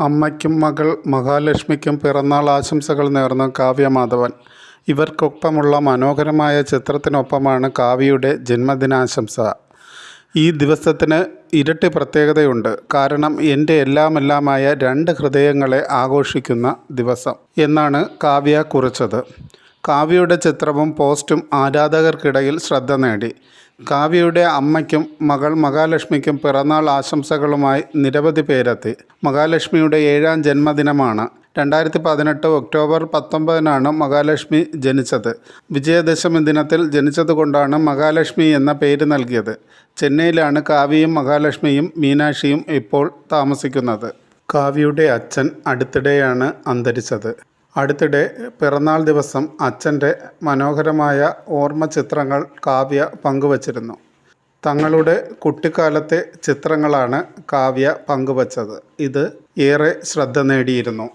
അമ്മയ്ക്കും മകൾ മഹാലക്ഷ്മിക്കും പിറന്നാൾ ആശംസകൾ നേർന്ന് കാവ്യ മാധവൻ ഇവർക്കൊപ്പമുള്ള മനോഹരമായ ചിത്രത്തിനൊപ്പമാണ് കാവ്യയുടെ ജന്മദിനാശംസ. ഈ ദിവസത്തിന് ഇരട്ടി പ്രത്യേകതയുണ്ട്. കാരണം എന്റെ എല്ലാമെല്ലാമായ രണ്ട് ഹൃദയങ്ങളെ ആഘോഷിക്കുന്ന ദിവസം എന്നാണ് കാവ്യ കുറിച്ചത്. കാവ്യയുടെ ചിത്രവും പോസ്റ്റും ആരാധകർക്കിടയിൽ ശ്രദ്ധ നേടി. കാവ്യയുടെ അമ്മയ്ക്കും മകൾ മഹാലക്ഷ്മിക്കും പിറന്നാൾ ആശംസകളുമായി നിരവധി പേരെത്തി. മഹാലക്ഷ്മിയുടെ ഏഴാം ജന്മദിനമാണ്. രണ്ടായിരത്തി പതിനെട്ട് ഒക്ടോബർ പത്തൊമ്പതിനാണ് മഹാലക്ഷ്മി ജനിച്ചത്. വിജയദശമി ദിനത്തിൽ ജനിച്ചതുകൊണ്ടാണ് മഹാലക്ഷ്മി എന്ന പേര് നൽകിയത്. ചെന്നൈയിലാണ് കാവ്യയും മഹാലക്ഷ്മിയും മീനാക്ഷിയും ഇപ്പോൾ താമസിക്കുന്നത്. കാവ്യയുടെ അച്ഛൻ അടുത്തിടെയാണ് അന്തരിച്ചത്. അടുത്തിടെ പിറന്നാൾ ദിവസം അച്ഛന്റെ മനോഹരമായ ഓർമ്മ ചിത്രങ്ങൾ കാവ്യ പങ്കുവച്ചിരുന്നു. തങ്ങളുടെ കുട്ടിക്കാലത്തെ ചിത്രങ്ങളാണ് കാവ്യ പങ്കുവച്ചത്. ഇത് ഏറെ ശ്രദ്ധ നേടിയിരുന്നു.